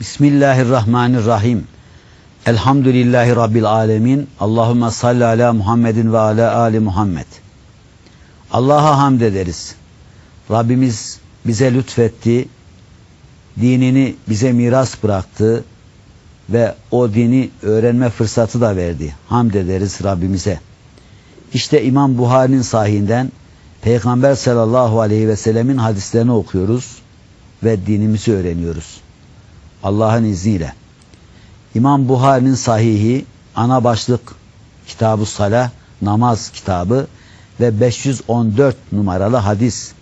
Bismillahirrahmanirrahim. Elhamdülillahi Rabbil alemin. Allahümme salli ala Muhammedin ve ala ali Muhammed. Allah'a hamd ederiz. Rabbimiz bize lütfetti. Dinini bize miras bıraktı. Ve o dini öğrenme fırsatı da verdi. Hamd ederiz Rabbimize. İşte İmam Buhari'nin sahihinden Peygamber sallallahu aleyhi ve sellemin hadislerini okuyoruz ve dinimizi öğreniyoruz. Allah'ın izniyle. İmam Buhari'nin sahihi ana başlık Kitab-ı Salah namaz kitabı ve 514 numaralı hadis.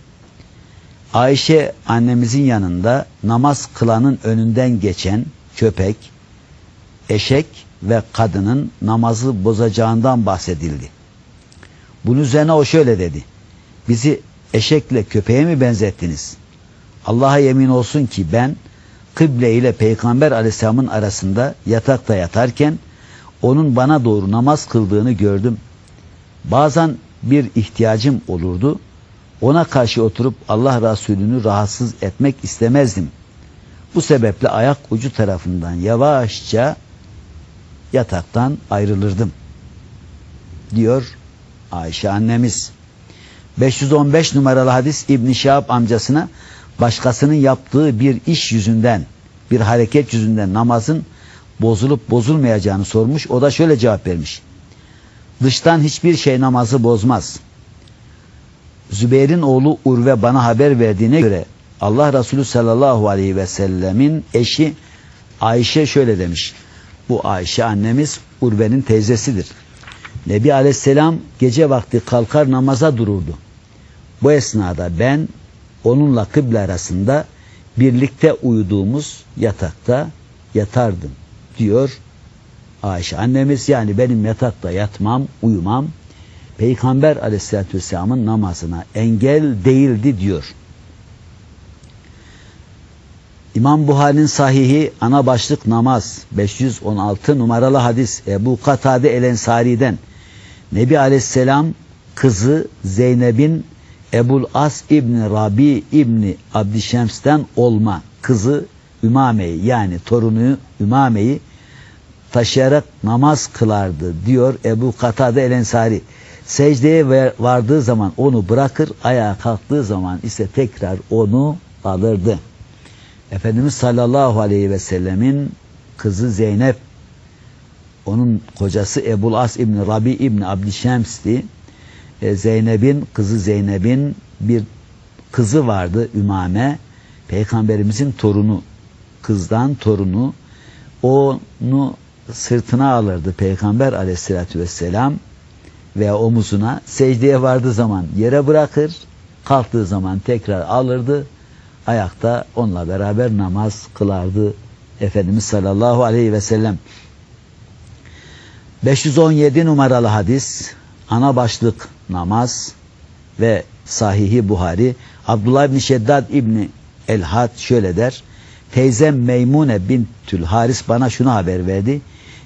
Ayşe annemizin yanında namaz kılanın önünden geçen köpek, eşek ve kadının namazı bozacağından bahsedildi. Bunun üzerine o şöyle dedi. Bizi eşekle köpeğe mi benzettiniz? Allah'a yemin olsun ki ben kıble ile peygamber aleyhisselamın arasında yatakta yatarken onun bana doğru namaz kıldığını gördüm. Bazen bir ihtiyacım olurdu. Ona karşı oturup Allah Resulü'nü rahatsız etmek istemezdim. Bu sebeple ayak ucu tarafından yavaşça yataktan ayrılırdım. Diyor Ayşe annemiz. 515 numaralı hadis İbn Şahab amcasına başkasının yaptığı bir iş yüzünden, bir hareket yüzünden namazın bozulup bozulmayacağını sormuş. O da şöyle cevap vermiş. Dıştan hiçbir şey namazı bozmaz. Zübeyir'in oğlu Urve bana haber verdiğine göre Allah Resulü sallallahu aleyhi ve sellemin eşi Ayşe şöyle demiş. Bu Ayşe annemiz Urve'nin teyzesidir. Nebi aleyhisselam gece vakti kalkar namaza dururdu. Bu esnada ben onunla kıble arasında birlikte uyuduğumuz yatakta yatardım diyor Ayşe annemiz. Yani benim yatakta yatmam, uyumam Peygamber aleyhissalatü vesselamın namazına engel değildi diyor. İmam Buhari'nin sahihi ana başlık namaz 516 numaralı hadis Ebu Katade El Ensari'den Nebi Aleyhisselam kızı Zeynep'in Ebul As İbni Rabi İbni Abdişems'ten olma kızı Ümame'yi yani torunu Ümame'yi taşıyarak namaz kılardı diyor Ebu Katade El Ensari. Secdeye vardığı zaman onu bırakır, ayağa kalktığı zaman ise tekrar onu alırdı. Efendimiz sallallahu aleyhi ve sellemin kızı Zeynep, onun kocası Ebul As İbni Rabi İbni Abdişems'ti. E, Zeynep'in, kızı Zeynep'in bir kızı vardı Ümame. Peygamberimizin torunu, kızdan torunu. Onu sırtına alırdı Peygamber aleyhissalatü vesselam veya omuzuna secdeye vardığı zaman yere bırakır, kalktığı zaman tekrar alırdı, ayakta onunla beraber namaz kılardı Efendimiz sallallahu aleyhi ve sellem. 517 numaralı hadis, ana başlık namaz ve sahihi Buhari, Abdullah bin Şeddad İbni Elhad şöyle der, teyzem Meymune bintül Haris bana şunu haber verdi,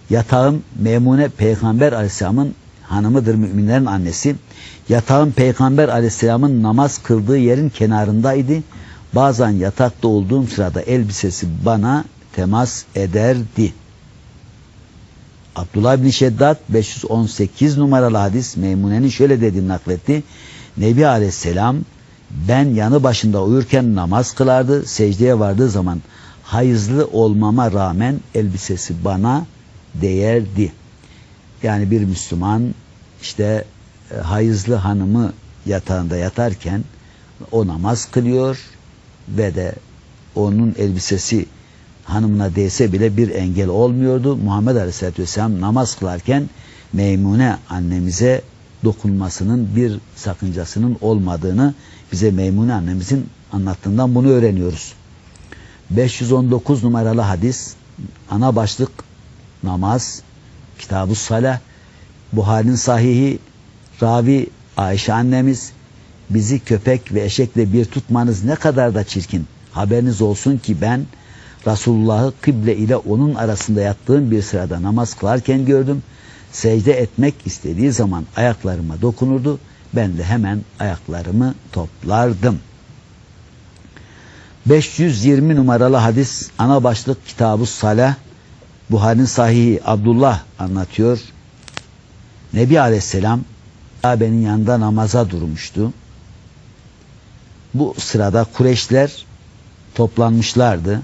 yatağım Meymune Peygamber Aleyhisselam'ın hanımıdır müminlerin annesi. Yatağım Peygamber Aleyhisselam'ın namaz kıldığı yerin kenarındaydı. Bazen yatakta olduğum sırada elbisesi bana temas ederdi. Abdullah bin Şeddat 518 numaralı hadis Meymune'nin şöyle dediğini nakletti. Nebi Aleyhisselam ben yanı başında uyurken namaz kılardı. Secdeye vardığı zaman hayızlı olmama rağmen elbisesi bana değerdi. Yani bir Müslüman işte e, hayızlı hanımı yatağında yatarken o namaz kılıyor ve de onun elbisesi hanımına değse bile bir engel olmuyordu. Muhammed Aleyhisselatü Vesselam namaz kılarken Meymune annemize dokunmasının bir sakıncasının olmadığını bize Meymune annemizin anlattığından bunu öğreniyoruz. 519 numaralı hadis ana başlık namaz Kitab-ı Salah Buhari'nin sahihi ravi Ayşe annemiz bizi köpek ve eşekle bir tutmanız ne kadar da çirkin. Haberiniz olsun ki ben Resulullah'ı kıble ile onun arasında yattığım bir sırada namaz kılarken gördüm. Secde etmek istediği zaman ayaklarıma dokunurdu. Ben de hemen ayaklarımı toplardım. 520 numaralı hadis ana başlık Kitab-ı Salah Buhari'nin sahihi Abdullah anlatıyor. Nebi Aleyhisselam Kabe'nin yanında namaza durmuştu. Bu sırada Kureyşler toplanmışlardı.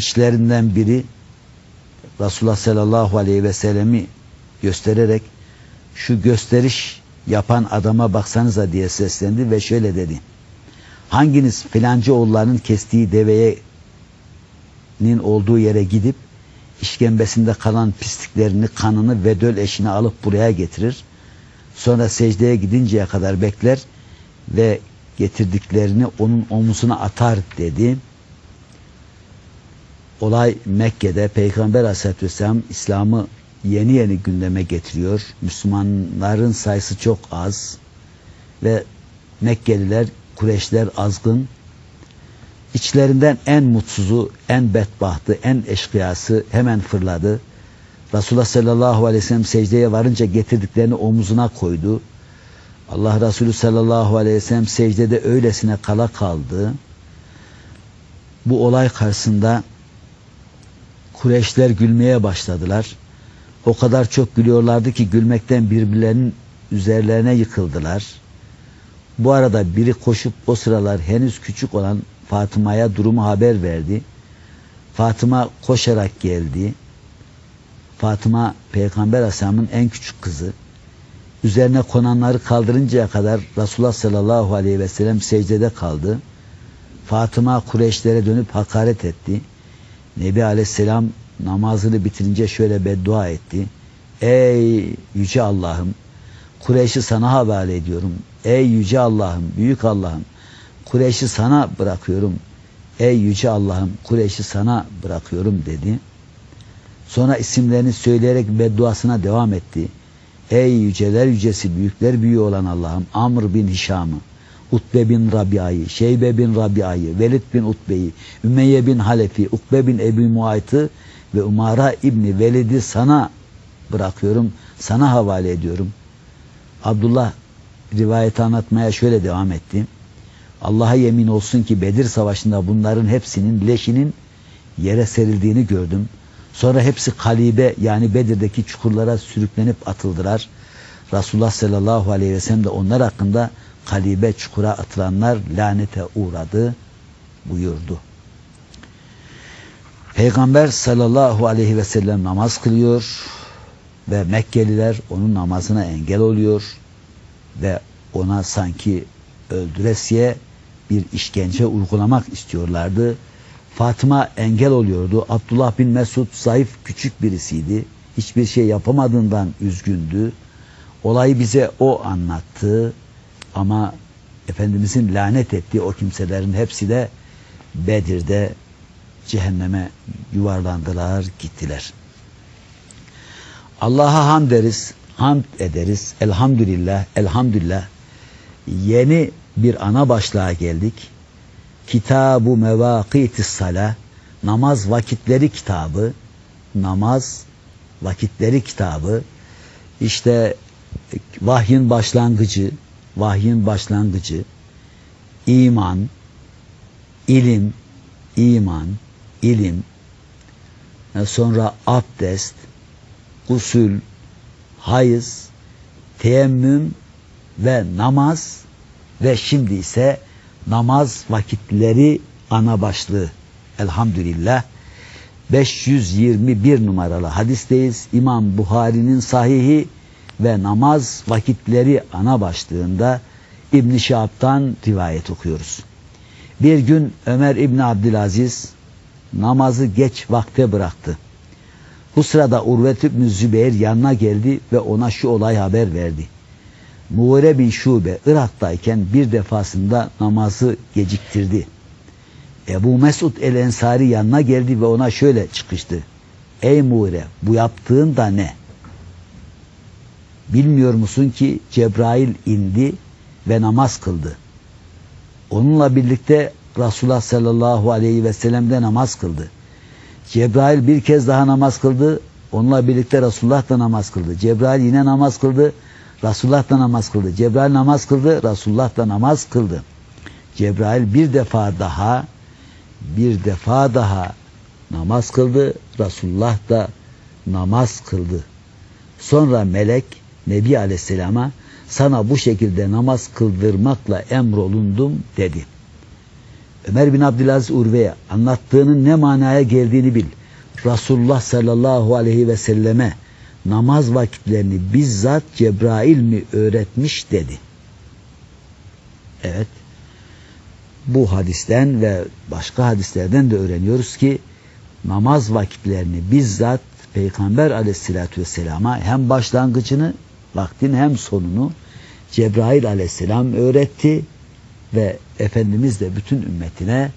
İşlerinden biri Resulullah sallallahu aleyhi ve sellemi göstererek şu gösteriş yapan adama baksanıza diye seslendi ve şöyle dedi. Hanginiz filancı oğullarının kestiği deveyenin olduğu yere gidip işkembesinde kalan pisliklerini, kanını ve döl eşini alıp buraya getirir. Sonra secdeye gidinceye kadar bekler ve getirdiklerini onun omuzuna atar dedi. Olay Mekke'de Peygamber Aleyhisselatü Vesselam İslam'ı yeni yeni gündeme getiriyor. Müslümanların sayısı çok az ve Mekkeliler, Kureşler azgın. İçlerinden en mutsuzu, en bedbahtı, en eşkıyası hemen fırladı. Resulullah sallallahu aleyhi ve sellem secdeye varınca getirdiklerini omuzuna koydu. Allah Resulü sallallahu aleyhi ve sellem secdede öylesine kala kaldı. Bu olay karşısında Kureyşler gülmeye başladılar. O kadar çok gülüyorlardı ki gülmekten birbirlerinin üzerlerine yıkıldılar. Bu arada biri koşup o sıralar henüz küçük olan Fatıma'ya durumu haber verdi. Fatıma koşarak geldi. Fatıma Peygamber Aleyhisselam'ın en küçük kızı. Üzerine konanları kaldırıncaya kadar Resulullah sallallahu aleyhi ve sellem secdede kaldı. Fatıma Kureyşlere dönüp hakaret etti. Nebi Aleyhisselam namazını bitirince şöyle beddua etti. Ey yüce Allah'ım Kureyş'i sana havale ediyorum. Ey yüce Allah'ım, büyük Allah'ım Kureyş'i sana bırakıyorum. Ey yüce Allah'ım Kureyş'i sana bırakıyorum dedi. Sonra isimlerini söyleyerek bedduasına devam etti. Ey yüceler yücesi büyükler büyüğü olan Allah'ım Amr bin Hişam'ı, Utbe bin Rabia'yı, Şeybe bin Rabia'yı, Velid bin Utbe'yi, Ümeyye bin Halefi, Ukbe bin Ebu Muayt'ı ve Umara İbni Velid'i sana bırakıyorum, sana havale ediyorum. Abdullah rivayeti anlatmaya şöyle devam etti. Allah'a yemin olsun ki Bedir Savaşı'nda bunların hepsinin leşinin yere serildiğini gördüm. Sonra hepsi kalibe yani Bedir'deki çukurlara sürüklenip atıldılar. Resulullah sallallahu aleyhi ve sellem de onlar hakkında kalibe çukura atılanlar lanete uğradı buyurdu. Peygamber sallallahu aleyhi ve sellem namaz kılıyor ve Mekkeliler onun namazına engel oluyor ve ona sanki öldüresiye bir işkence uygulamak istiyorlardı. Fatıma engel oluyordu. Abdullah bin Mesud zayıf küçük birisiydi. Hiçbir şey yapamadığından üzgündü. Olayı bize o anlattı. Ama Efendimizin lanet ettiği o kimselerin hepsi de Bedir'de cehenneme yuvarlandılar, gittiler. Allah'a hamd deriz, hamd ederiz. Elhamdülillah, elhamdülillah. Yeni bir ana başlığa geldik. Kitabu Mevakitis Sala, namaz vakitleri kitabı, namaz vakitleri kitabı, işte vahyin başlangıcı, vahyin başlangıcı, iman, ilim, iman, ilim, sonra abdest, gusül, hayız, teyemmüm ve namaz ve şimdi ise namaz vakitleri ana başlığı. Elhamdülillah. 521 numaralı hadisteyiz. İmam Buhari'nin sahihi ve namaz vakitleri ana başlığında İbn Şahab'tan rivayet okuyoruz. Bir gün Ömer İbni Abdülaziz namazı geç vakte bıraktı. Bu sırada Urvet İbni Zübeyir yanına geldi ve ona şu olay haber verdi. Muğire bin Şube Irak'tayken bir defasında namazı geciktirdi. Ebu Mesud el-Ensari yanına geldi ve ona şöyle çıkıştı. Ey Muğire bu yaptığın da ne? Bilmiyor musun ki Cebrail indi ve namaz kıldı. Onunla birlikte Resulullah sallallahu aleyhi ve sellem de namaz kıldı. Cebrail bir kez daha namaz kıldı. Onunla birlikte Resulullah da namaz kıldı. Cebrail yine namaz kıldı. Resulullah da namaz kıldı. Cebrail namaz kıldı. Resulullah da namaz kıldı. Cebrail bir defa daha bir defa daha namaz kıldı. Resulullah da namaz kıldı. Sonra melek Nebi Aleyhisselam'a sana bu şekilde namaz kıldırmakla emrolundum dedi. Ömer bin Abdülaziz Urve'ye anlattığının ne manaya geldiğini bil. Resulullah sallallahu aleyhi ve selleme namaz vakitlerini bizzat Cebrail mi öğretmiş dedi. Evet. Bu hadisten ve başka hadislerden de öğreniyoruz ki namaz vakitlerini bizzat Peygamber aleyhissalatü vesselama hem başlangıcını vaktin hem sonunu Cebrail aleyhisselam öğretti ve Efendimiz de bütün ümmetine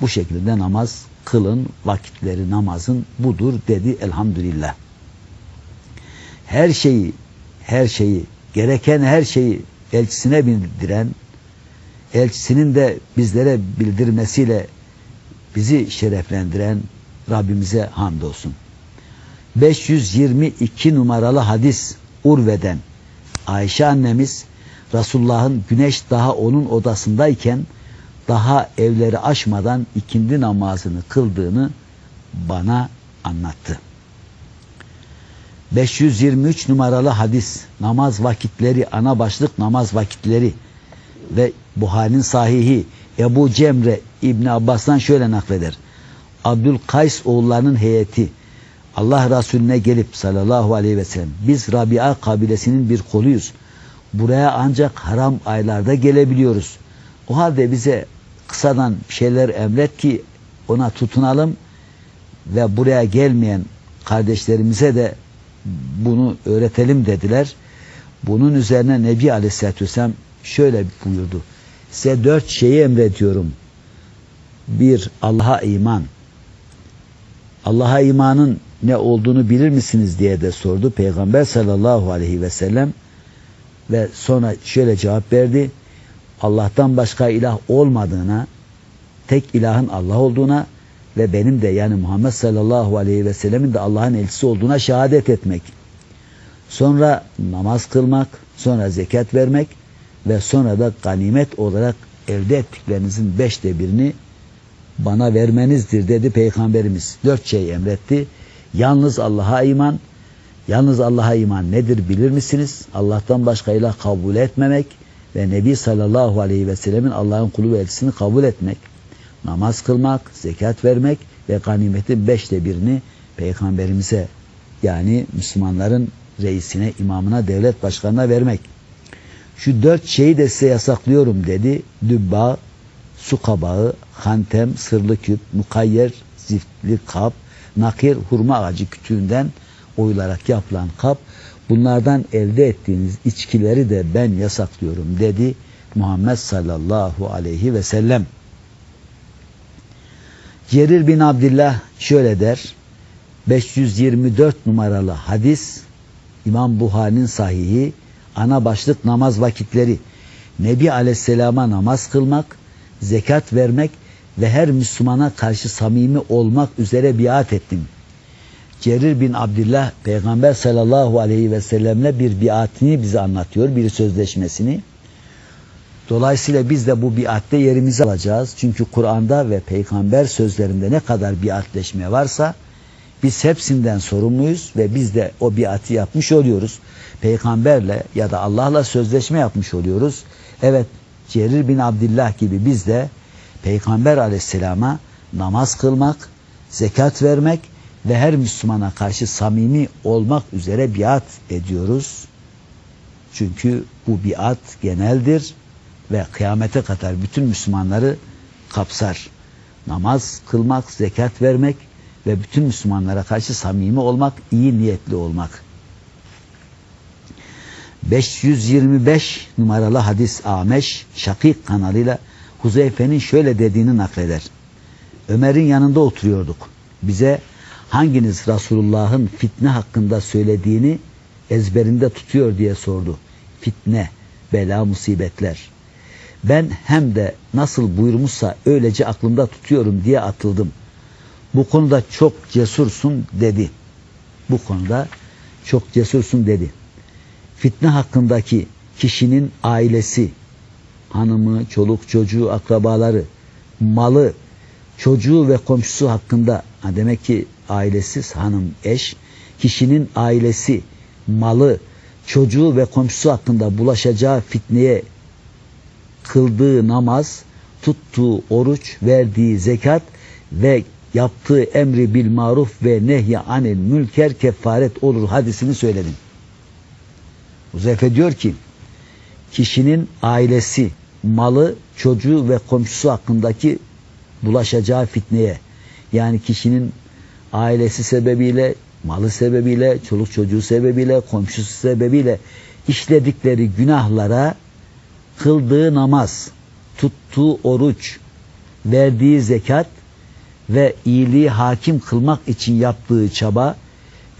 bu şekilde namaz kılın vakitleri namazın budur dedi elhamdülillah. Her şeyi her şeyi gereken her şeyi elçisine bildiren elçisinin de bizlere bildirmesiyle bizi şereflendiren Rabbimize hamdolsun. 522 numaralı hadis Urve'den Ayşe annemiz Resulullah'ın güneş daha onun odasındayken daha evleri aşmadan ikindi namazını kıldığını bana anlattı. 523 numaralı hadis namaz vakitleri ana başlık namaz vakitleri ve Buhari'nin sahihi Ebu Cemre İbni Abbas'tan şöyle nakleder. Abdülkays oğullarının heyeti Allah Resulüne gelip sallallahu aleyhi ve sellem biz Rabia kabilesinin bir koluyuz. Buraya ancak haram aylarda gelebiliyoruz. O halde bize kısadan şeyler emret ki ona tutunalım ve buraya gelmeyen kardeşlerimize de bunu öğretelim dediler. Bunun üzerine Nebi Aleyhisselatü Vesselam şöyle buyurdu. Size dört şeyi emrediyorum. Bir, Allah'a iman. Allah'a imanın ne olduğunu bilir misiniz diye de sordu Peygamber sallallahu aleyhi ve sellem ve sonra şöyle cevap verdi. Allah'tan başka ilah olmadığına, tek ilahın Allah olduğuna ve benim de yani Muhammed sallallahu aleyhi ve sellemin de Allah'ın elçisi olduğuna şehadet etmek. Sonra namaz kılmak, sonra zekat vermek ve sonra da ganimet olarak elde ettiklerinizin beşte birini bana vermenizdir dedi Peygamberimiz. Dört şey emretti. Yalnız Allah'a iman, yalnız Allah'a iman nedir bilir misiniz? Allah'tan başka ilah kabul etmemek ve Nebi sallallahu aleyhi ve sellemin Allah'ın kulu ve elçisini kabul etmek. Namaz kılmak, zekat vermek ve ganimetin beşte birini Peygamberimize yani Müslümanların reisine, imamına, devlet başkanına vermek. Şu dört şeyi de size yasaklıyorum dedi. Dübba, su kabağı, hantem, sırlı küp, mukayyer, ziftli kap, nakir, hurma ağacı kütüğünden oyularak yapılan kap. Bunlardan elde ettiğiniz içkileri de ben yasaklıyorum dedi Muhammed sallallahu aleyhi ve sellem. Cerir bin Abdullah şöyle der. 524 numaralı hadis İmam Buhari'nin sahihi ana başlık namaz vakitleri. Nebi Aleyhisselam'a namaz kılmak, zekat vermek ve her Müslümana karşı samimi olmak üzere biat ettim. Cerir bin Abdullah Peygamber sallallahu aleyhi ve sellemle bir biatini bize anlatıyor, bir sözleşmesini. Dolayısıyla biz de bu biatte yerimizi alacağız. Çünkü Kur'an'da ve peygamber sözlerinde ne kadar biatleşme varsa biz hepsinden sorumluyuz ve biz de o biatı yapmış oluyoruz. Peygamberle ya da Allah'la sözleşme yapmış oluyoruz. Evet Cerir bin Abdullah gibi biz de Peygamber aleyhisselama namaz kılmak, zekat vermek ve her Müslümana karşı samimi olmak üzere biat ediyoruz. Çünkü bu biat geneldir ve kıyamete kadar bütün Müslümanları kapsar. Namaz kılmak, zekat vermek ve bütün Müslümanlara karşı samimi olmak, iyi niyetli olmak. 525 numaralı hadis Ameş Şakik kanalıyla Huzeyfe'nin şöyle dediğini nakleder. Ömer'in yanında oturuyorduk. Bize hanginiz Resulullah'ın fitne hakkında söylediğini ezberinde tutuyor diye sordu. Fitne, bela, musibetler. Ben hem de nasıl buyurmuşsa öylece aklımda tutuyorum diye atıldım. Bu konuda çok cesursun dedi. Bu konuda çok cesursun dedi. Fitne hakkındaki kişinin ailesi, hanımı, çoluk çocuğu, akrabaları, malı, çocuğu ve komşusu hakkında ha demek ki ailesiz hanım eş kişinin ailesi, malı, çocuğu ve komşusu hakkında bulaşacağı fitneye kıldığı namaz, tuttuğu oruç, verdiği zekat ve yaptığı emri bil maruf ve nehyi anil mülker kefaret olur hadisini söyledim. Huzeyfe diyor ki kişinin ailesi, malı, çocuğu ve komşusu hakkındaki bulaşacağı fitneye yani kişinin ailesi sebebiyle, malı sebebiyle, çoluk çocuğu sebebiyle, komşusu sebebiyle işledikleri günahlara kıldığı namaz, tuttuğu oruç, verdiği zekat ve iyiliği hakim kılmak için yaptığı çaba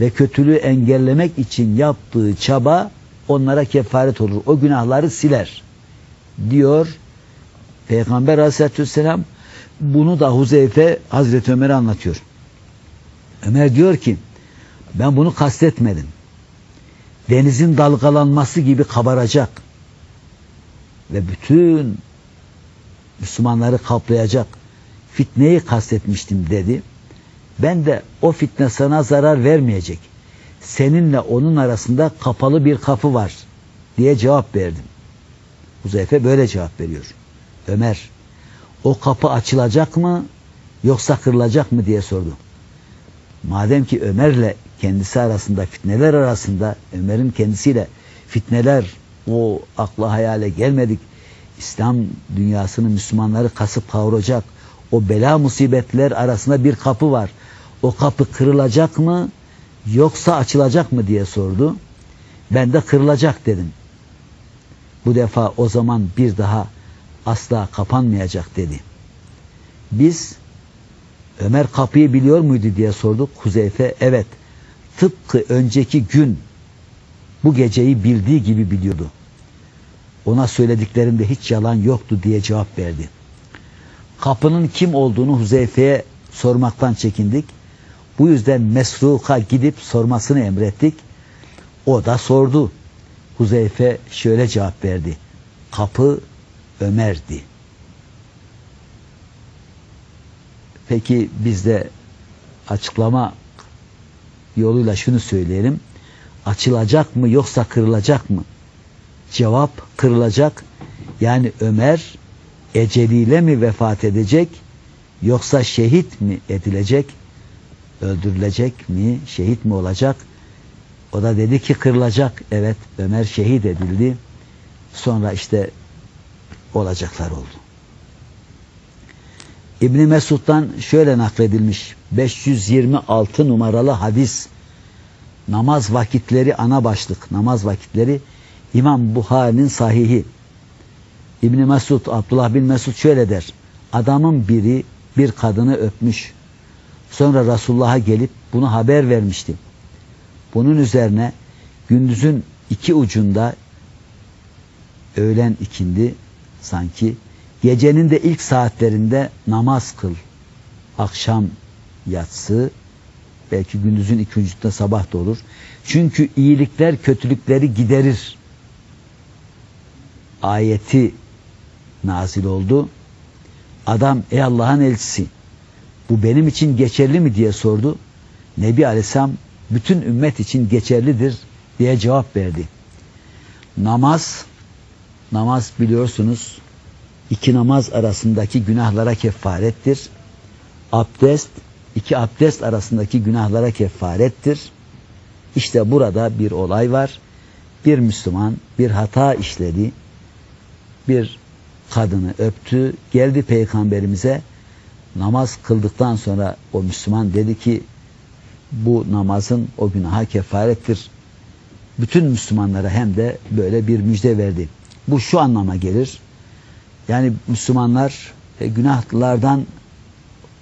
ve kötülüğü engellemek için yaptığı çaba onlara kefaret olur. O günahları siler. Diyor Peygamber Aleyhisselatü Vesselam bunu da Huzeyfe Hazreti Ömer'e anlatıyor. Ömer diyor ki ben bunu kastetmedim. Denizin dalgalanması gibi kabaracak ve bütün Müslümanları kaplayacak fitneyi kastetmiştim dedi. Ben de o fitne sana zarar vermeyecek. Seninle onun arasında kapalı bir kapı var diye cevap verdim. Huzeyfe böyle cevap veriyor. Ömer o kapı açılacak mı yoksa kırılacak mı diye sordu. Madem ki Ömer'le kendisi arasında fitneler arasında Ömer'in kendisiyle fitneler o akla hayale gelmedik. İslam dünyasını Müslümanları kasıp kavuracak o bela musibetler arasında bir kapı var. O kapı kırılacak mı yoksa açılacak mı diye sordu. Ben de kırılacak dedim. Bu defa o zaman bir daha asla kapanmayacak dedi. Biz Ömer kapıyı biliyor muydu diye sorduk. Huzeyfe evet tıpkı önceki gün bu geceyi bildiği gibi biliyordu. Ona söylediklerinde hiç yalan yoktu diye cevap verdi. Kapının kim olduğunu Huzeyfe'ye sormaktan çekindik. Bu yüzden Mesruk'a gidip sormasını emrettik. O da sordu. Huzeyfe şöyle cevap verdi. Kapı Ömer'di. Peki biz de açıklama yoluyla şunu söyleyelim. Açılacak mı yoksa kırılacak mı? Cevap kırılacak. Yani Ömer eceliyle mi vefat edecek yoksa şehit mi edilecek? Öldürülecek mi? Şehit mi olacak? O da dedi ki kırılacak. Evet Ömer şehit edildi. Sonra işte olacaklar oldu. İbni Mesud'dan şöyle nakledilmiş 526 numaralı hadis namaz vakitleri ana başlık namaz vakitleri İmam Buhari'nin sahihi İbni Mesud Abdullah bin Mesud şöyle der adamın biri bir kadını öpmüş sonra Resulullah'a gelip bunu haber vermişti bunun üzerine gündüzün iki ucunda öğlen ikindi sanki Gecenin de ilk saatlerinde namaz kıl. Akşam yatsı, belki gündüzün ikincinde sabah da olur. Çünkü iyilikler kötülükleri giderir. Ayeti nazil oldu. Adam ey Allah'ın elçisi bu benim için geçerli mi diye sordu. Nebi Aleyhisselam bütün ümmet için geçerlidir diye cevap verdi. Namaz, namaz biliyorsunuz iki namaz arasındaki günahlara kefarettir. Abdest, iki abdest arasındaki günahlara kefarettir. İşte burada bir olay var. Bir Müslüman bir hata işledi. Bir kadını öptü. Geldi peygamberimize namaz kıldıktan sonra o Müslüman dedi ki bu namazın o günaha kefarettir. Bütün Müslümanlara hem de böyle bir müjde verdi. Bu şu anlama gelir. Yani Müslümanlar e, günahlardan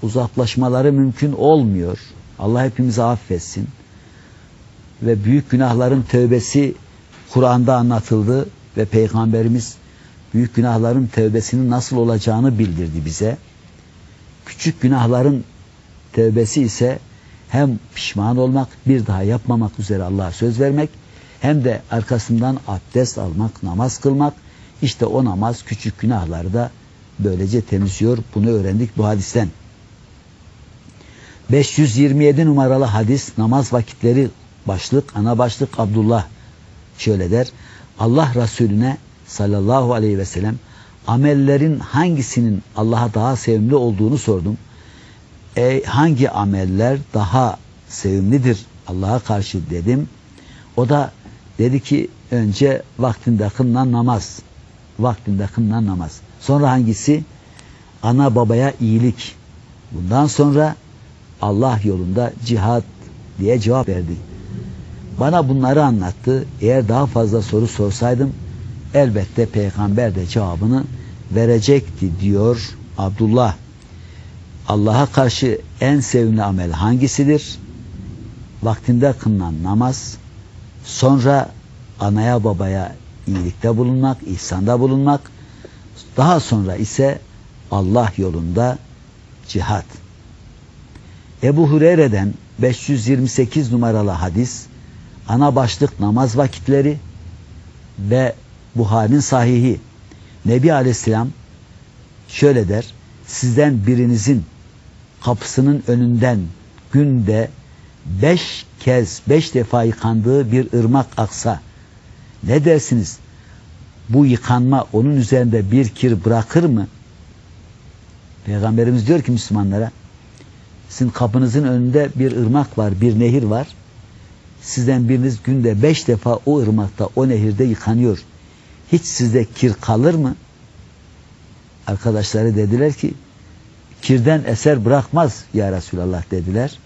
uzaklaşmaları mümkün olmuyor. Allah hepimizi affetsin. Ve büyük günahların tövbesi Kur'an'da anlatıldı ve Peygamberimiz büyük günahların tövbesinin nasıl olacağını bildirdi bize. Küçük günahların tövbesi ise hem pişman olmak, bir daha yapmamak üzere Allah'a söz vermek, hem de arkasından abdest almak, namaz kılmak işte o namaz küçük günahları da böylece temizliyor. Bunu öğrendik bu hadisten. 527 numaralı hadis namaz vakitleri başlık ana başlık Abdullah şöyle der. Allah Resulüne sallallahu aleyhi ve sellem amellerin hangisinin Allah'a daha sevimli olduğunu sordum. E, hangi ameller daha sevimlidir Allah'a karşı dedim. O da dedi ki önce vaktinde kılınan namaz. Vaktinde kılınan namaz. Sonra hangisi? Ana babaya iyilik. Bundan sonra Allah yolunda cihat diye cevap verdi. Bana bunları anlattı. Eğer daha fazla soru sorsaydım elbette peygamber de cevabını verecekti diyor Abdullah. Allah'a karşı en sevimli amel hangisidir? Vaktinde kılınan namaz, sonra anaya babaya iyilikte bulunmak, ihsanda bulunmak, daha sonra ise Allah yolunda cihat. Ebu Hureyre'den 528 numaralı hadis, ana başlık namaz vakitleri ve Buhari'nin sahihi. Nebi Aleyhisselam şöyle der, sizden birinizin kapısının önünden günde beş kez, beş defa yıkandığı bir ırmak aksa, ne dersiniz? Bu yıkanma onun üzerinde bir kir bırakır mı? Peygamberimiz diyor ki Müslümanlara, sizin kapınızın önünde bir ırmak var, bir nehir var. Sizden biriniz günde beş defa o ırmakta, o nehirde yıkanıyor. Hiç sizde kir kalır mı? Arkadaşları dediler ki, kirden eser bırakmaz ya Resulallah dediler.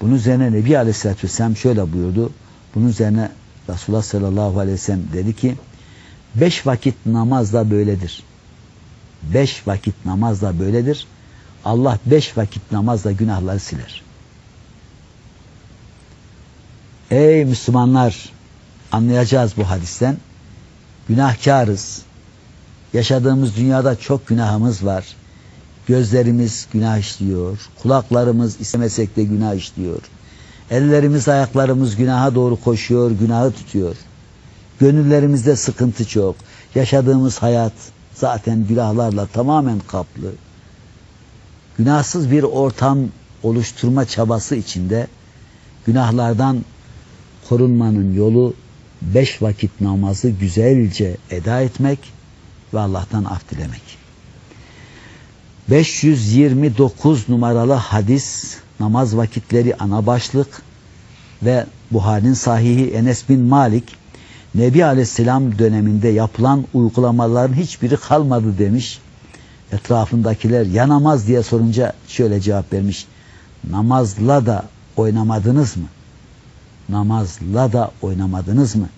Bunun üzerine Nebi Aleyhisselatü Vesselam şöyle buyurdu. Bunun üzerine Resulullah sallallahu aleyhi ve dedi ki, beş vakit namaz da böyledir. Beş vakit namaz da böyledir. Allah beş vakit namazla günahları siler. Ey Müslümanlar anlayacağız bu hadisten. Günahkarız. Yaşadığımız dünyada çok günahımız var. Gözlerimiz günah işliyor. Kulaklarımız istemesek de günah işliyor. Ellerimiz ayaklarımız günaha doğru koşuyor, günahı tutuyor. Gönüllerimizde sıkıntı çok. Yaşadığımız hayat zaten günahlarla tamamen kaplı. Günahsız bir ortam oluşturma çabası içinde günahlardan korunmanın yolu beş vakit namazı güzelce eda etmek ve Allah'tan af dilemek. 529 numaralı hadis namaz vakitleri ana başlık ve Buhari'nin sahihi Enes bin Malik Nebi Aleyhisselam döneminde yapılan uygulamaların hiçbiri kalmadı demiş. Etrafındakiler ya namaz diye sorunca şöyle cevap vermiş. Namazla da oynamadınız mı? Namazla da oynamadınız mı?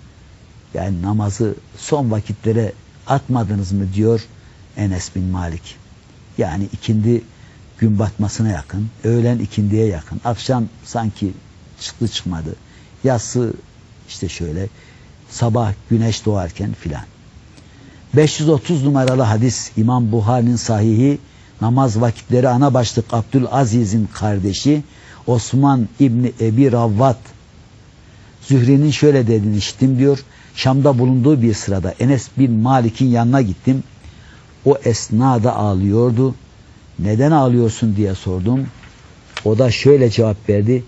Yani namazı son vakitlere atmadınız mı diyor Enes bin Malik. Yani ikindi gün batmasına yakın, öğlen ikindiye yakın, akşam sanki çıktı çıkmadı. Yatsı işte şöyle, sabah güneş doğarken filan. 530 numaralı hadis İmam Buhari'nin sahihi namaz vakitleri ana başlık Abdülaziz'in kardeşi Osman İbni Ebi Ravvat Zühri'nin şöyle dediğini işittim diyor. Şam'da bulunduğu bir sırada Enes bin Malik'in yanına gittim. O esnada ağlıyordu. Neden ağlıyorsun diye sordum. O da şöyle cevap verdi.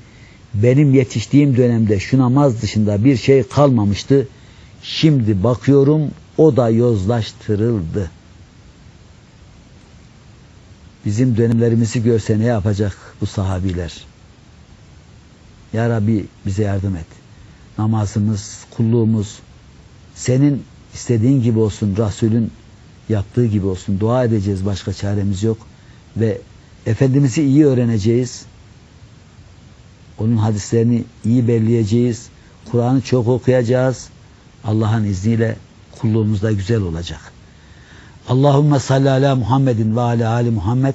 Benim yetiştiğim dönemde şu namaz dışında bir şey kalmamıştı. Şimdi bakıyorum o da yozlaştırıldı. Bizim dönemlerimizi görse ne yapacak bu sahabiler? Ya Rabbi bize yardım et. Namazımız, kulluğumuz senin istediğin gibi olsun, Resulün yaptığı gibi olsun. Dua edeceğiz, başka çaremiz yok. Ve Efendimiz'i iyi öğreneceğiz. Onun hadislerini iyi belleyeceğiz. Kur'an'ı çok okuyacağız. Allah'ın izniyle kulluğumuz da güzel olacak. Allahümme salli ala Muhammedin ve ala ali Muhammed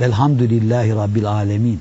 velhamdülillahi rabbil alemin.